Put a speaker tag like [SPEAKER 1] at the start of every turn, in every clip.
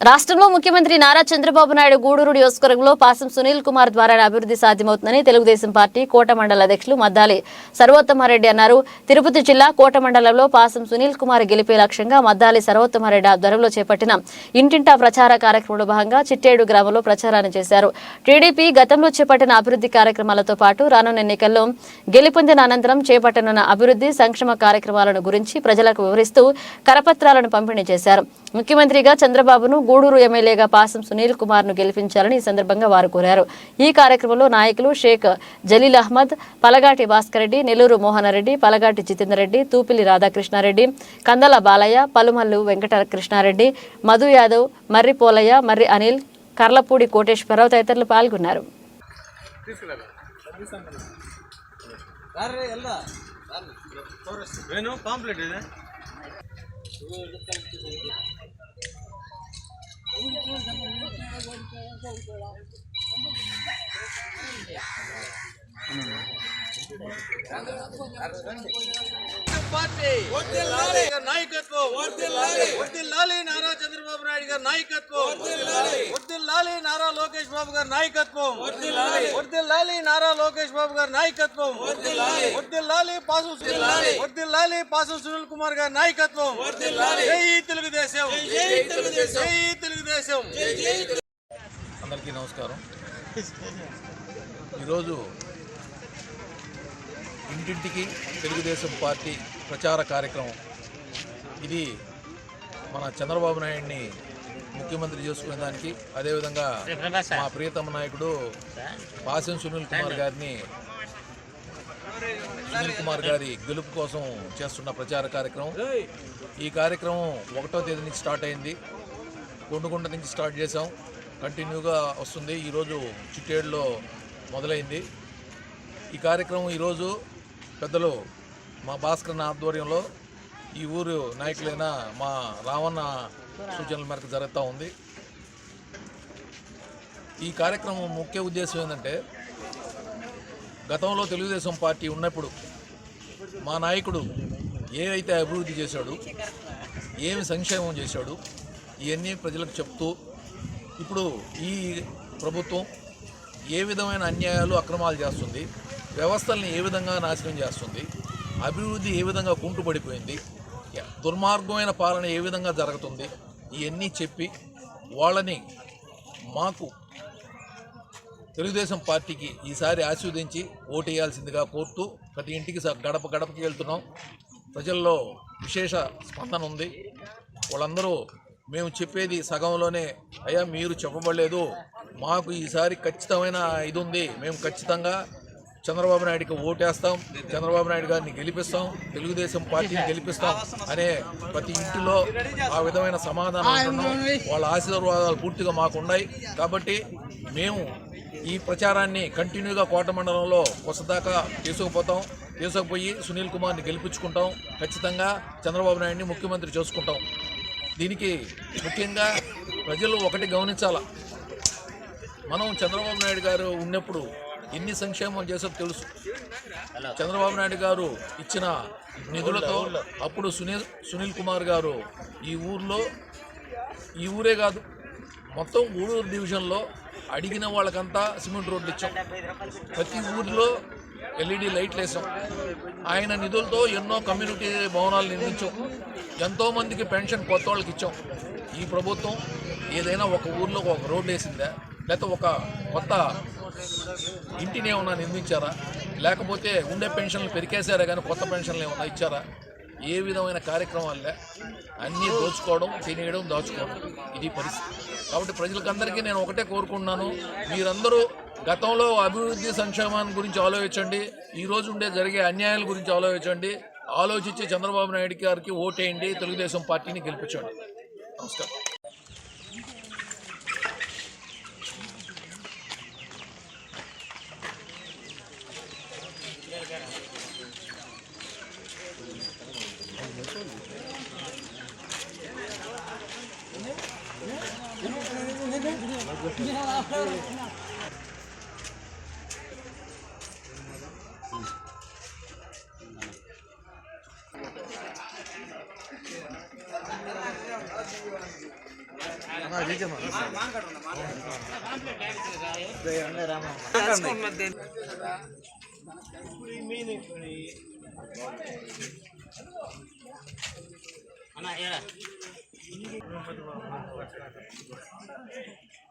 [SPEAKER 1] రాష్ట్రంలో ముఖ్యమంత్రి నారా చంద్రబాబు నాయుడు గూడూరు నియోజకవర్గంలో పాసం సునీల్ కుమార్ ద్వారా అభివృద్ధి సాధ్యమవుతుందని తెలుగుదేశం పార్టీ కోట మండల అధ్యక్షులు మద్దాలి సర్వోత్తమారెడ్డి అన్నారు. తిరుపతి జిల్లా కోట మండలంలో పాసం సునీల్ కుమార్ గెలిపే లక్ష్యంగా మద్దాలి సర్వోత్తమారెడ్డి ఆధ్వర్యంలో చేపట్టిన ఇంటింటా ప్రచార కార్యక్రమంలో భాగంగా చిట్టేడు గ్రామంలో ప్రచారాన్ని చేశారు. టీడీపీ గతంలో చేపట్టిన అభివృద్ధి కార్యక్రమాలతో పాటు రానున్న ఎన్నికల్లో గెలుపొందిన అనంతరం చేపట్టనున్న అభివృద్ధి సంక్షేమ కార్యక్రమాలను గురించి ప్రజలకు వివరిస్తూ కరపత్రాలను పంపిణీ చేశారు. ముఖ్యమంత్రిగా చంద్రబాబును గూడూరు ఎమ్మెల్యేగా పాసం సునీల్ కుమార్ను గెలిపించాలని ఈ సందర్భంగా వారు కోరారు. ఈ కార్యక్రమంలో నాయకులు షేక్ జలీల్ అహ్మద్ పలగాటి భాస్కర్ రెడ్డి నెల్లూరు మోహనరెడ్డి పలగాటి జితేందర్ రెడ్డి తూపిలి రాధాకృష్ణారెడ్డి కందల బాలయ్య పలుమల్లు వెంకట కృష్ణారెడ్డి మధు యాదవ్ మర్రి పోలయ్య మర్రి అనిల్ కర్లపూడి కోటేశ్వరరావు తదితరులు పాల్గొన్నారు.
[SPEAKER 2] ಇದೆ పార్టీ నాయకత్వం వర్దిల్లాలి నారా చంద్రబాబు నాయుడు గారి నాయకత్వం వర్దిల్లాలి నారా లోకేష్ బాబు గారి నాయకత్వం వర్దిల్లాలి నారా లోకేష్ బాబు గారి నాయకత్వం వర్దిల్లాలి పాసు వర్దిల్లాలి పాసు సునీల్ కుమార్ గారి నాయకత్వం జై తెలుగుదేశం జై తెలుగుదేశం
[SPEAKER 3] అందరికీ నమస్కారం. ఈరోజు ఇంటింటికి తెలుగుదేశం పార్టీ ప్రచార కార్యక్రమం. ఇది మన చంద్రబాబు నాయుడిని ముఖ్యమంత్రి చేసుకునే దానికి అదేవిధంగా మా ప్రియతమ నాయకుడు పాసం సునీల్ కుమార్ గారిని సునీల్ కుమార్ గారి గెలుపు కోసం చేస్తున్న ప్రచార కార్యక్రమం. ఈ కార్యక్రమం ఒకటో తేదీ నుంచి స్టార్ట్ అయింది. కొండగుంట నుంచి స్టార్ట్ చేసాం కంటిన్యూగా వస్తుంది. ఈరోజు చిట్టేడులో మొదలైంది. ఈ కార్యక్రమం ఈరోజు పెద్దలు మా భాస్కర్ ఆధ్వర్యంలో ఈ ఊరు నాయకులైన మా రావణ సూచనల మేరకు జరుగుతూ ఉంది. ఈ కార్యక్రమం ముఖ్య ఉద్దేశం ఏంటంటే గతంలో తెలుగుదేశం పార్టీ ఉన్నప్పుడు మా నాయకుడు ఏవైతే అభివృద్ధి చేశాడు ఏమి సంక్షేమం చేశాడు ఇవన్నీ ప్రజలకు చెప్తూ ఇప్పుడు ఈ ప్రభుత్వం ఏ విధమైన అన్యాయాలు అక్రమాలు చేస్తుంది వ్యవస్థల్ని ఏ విధంగా నాశనం చేస్తుంది? అభివృద్ధి ఏ విధంగా కుంటుపడిపోయింది? దుర్మార్గమైన పాలన ఏ విధంగా జరుగుతుంది? ఇవన్నీ చెప్పి వాళ్ళని మాకు తెలుగుదేశం పార్టీకి ఈసారి ఆస్వాదించి ఓటేయాల్సిందిగా కోరుతూ ప్రతి ఇంటికి స- గడప గడపకి వెళ్తున్నాం. ప్రజల్లో విశేష స్పందన ఉంది. వాళ్ళందరూ మేము చెప్పేది సగంలోనే అయ్యా మీరు చెప్పబడలేదు. మాకు ఈసారి ఖచ్చితమైన ఇది ఉంది. మేము ఖచ్చితంగా చంద్రబాబు నాయుడికి ఓటేస్తాం చంద్రబాబు నాయుడు గారిని గెలిపిస్తాం తెలుగుదేశం పార్టీని గెలిపిస్తాం అనే ప్రతి ఇంటిలో ఆ విధమైన సమాధానం. వాళ్ళ ఆశీర్వాదాలు పూర్తిగా మాకు ఉన్నాయి కాబట్టి మేము ఈ ప్రచారాన్ని కంటిన్యూగా కోట మండలంలో కొసదాకా తీసుకుపోతాం. తీసుకుపోయి సునీల్ కుమార్ని గెలిపించుకుంటాం. ఖచ్చితంగా చంద్రబాబు నాయుడిని ముఖ్యమంత్రి చేసుకుంటాం. దీనికి ముఖ్యంగా ప్రజలు ఒకటి గమనించాల. మనం చంద్రబాబు నాయుడు గారు ఉన్నప్పుడు ఎన్ని సంక్షేమం చేసో తెలుసు. చంద్రబాబు నాయుడు గారు ఇచ్చిన నిధులతో అప్పుడు సునీల్ సునీల్ కుమార్ గారు ఈ ఊర్లో ఈ ఊరే కాదు మొత్తం ఊడూరు డివిజన్లో అడిగిన వాళ్ళకంతా సిమెంట్ రోడ్లు ఇచ్చాం. ప్రతి ఊర్లో ఎల్ఈడి లైట్లు వేసాం. ఆయన నిధులతో ఎన్నో కమ్యూనిటీ భవనాలు నిర్మించాం. ఎంతోమందికి పెన్షన్ కొత్త వాళ్ళకి ఇచ్చాం. ఈ ప్రభుత్వం ఏదైనా ఒక ఊర్లో ఒక రోడ్డు వేసిందా? లేకపోతే ఒక కొత్త ఇంటిని ఏమన్నా నిర్మించారా? లేకపోతే ఉండే పెన్షన్లు పెరికేశారా కానీ కొత్త పెన్షన్లు ఏమన్నా ఇచ్చారా? ఏ విధమైన కార్యక్రమాలే అన్నీ దోచుకోవడం తినేయడం దాచుకోవడం. ఇది పరిస్థితి. కాబట్టి ప్రజలకందరికీ నేను ఒకటే కోరుకుంటున్నాను. మీరందరూ గతంలో అభివృద్ధి సంక్షేమాన్ని గురించి ఆలోచించండి. ఈరోజు ఉండే జరిగే అన్యాయాల గురించి ఆలోచించండి. ఆలోచించి చంద్రబాబు నాయుడు గారికి ఓటేయండి. తెలుగుదేశం పార్టీని గెలిపించండి. నమస్కారం.
[SPEAKER 4] ಅಣ್ಣ ಹೇಳ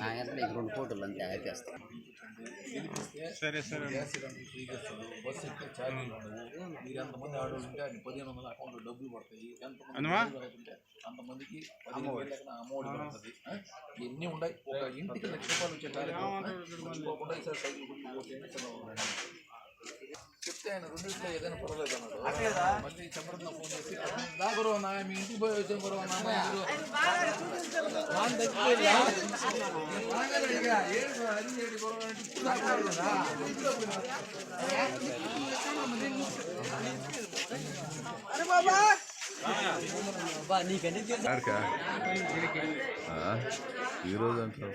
[SPEAKER 4] నాకంటే నీకు రెండు ఫోటోలు అంతే ఆపేస్తాను
[SPEAKER 3] సరే సరే. బస్సు ఎక్కితే ఛార్జీలు ఉండవు మీరు ఎంతమంది ఆడవాళ్ళు ఉంటే ఆయన పదిహేను వందల అకౌంట్లో డబ్బులు పడతాయి ఎంతమంది ఉంటే అంతమందికి పదిహేను వేల లెక్కన అమౌంట్ పడుతుంది? ఇవన్నీ ఉన్నాయి? ఒక ఇంటికి లక్ష రూపాయలు వచ్చే కార్యక్రమం మర్చిపోకుండా ఈసారి సైకిల్ గుర్తు పోతుంది చదవాలి. ఇచ్చాను రెండు ఇట్లా ఏదైనా పర్వాలేదు అన్నాడు మళ్ళీ చంద్రన్న ఫోన్ చేసి దా గురువు అన్న మీ ఇంటికి పోయి వచ్చాం గురువు అన్న మీరు వాళ్ళు తగ్గిపోయింది
[SPEAKER 5] ఈరోజు అంటే